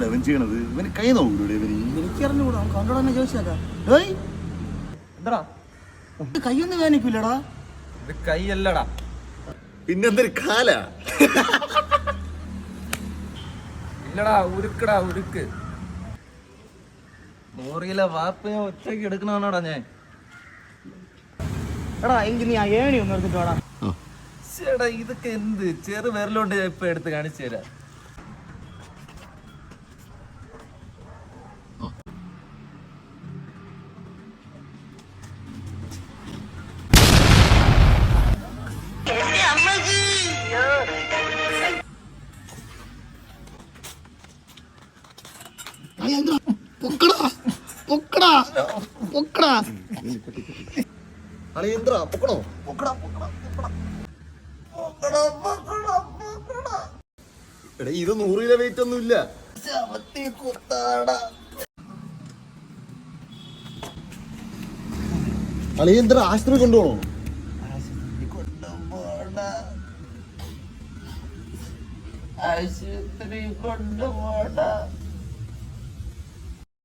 ചെയ്യണത്? ഇവന് കൈ നോക്കൂടെ ഇവന്? എനിക്കറിഞ്ഞൂടാ കണ്ടോടാ ചോദിച്ചേക്കാം. ഏയ്! എന്താടാ? ഇത് കൈയൊന്നും കാണിക്കൂലടാ ഇത് കൈയല്ലടാ. പിന്നെന്തൊരു കാല? ഇല്ലടാ ഉരുക്കടാ ഉരുക്ക്. മോറിയിലെ വാപ്പ ഞാൻ ഒറ്റയ്ക്ക് എടുക്കണോടാ ഞാൻ. എടാ എങ്കിൽ നീ ആ ഏണി ഒന്ന് എടുത്തിട്ട് വേടാ. ചേടാ ഇതൊക്കെ എന്ത്? ചെറു വിരലോണ്ട് ഞാൻ ഇപ്പൊ എടുത്ത് കാണിച്ചു തരാം. എടാ ഇത് നൂറ് കിലോ വെയിറ്റ് ഒന്നും ഇല്ല. അളിയന്ത്ര ആശുപത്രി കൊണ്ടുപോകണോ? കൊണ്ടുപോടാ ആശുപത്രി കൊണ്ടുപോടാ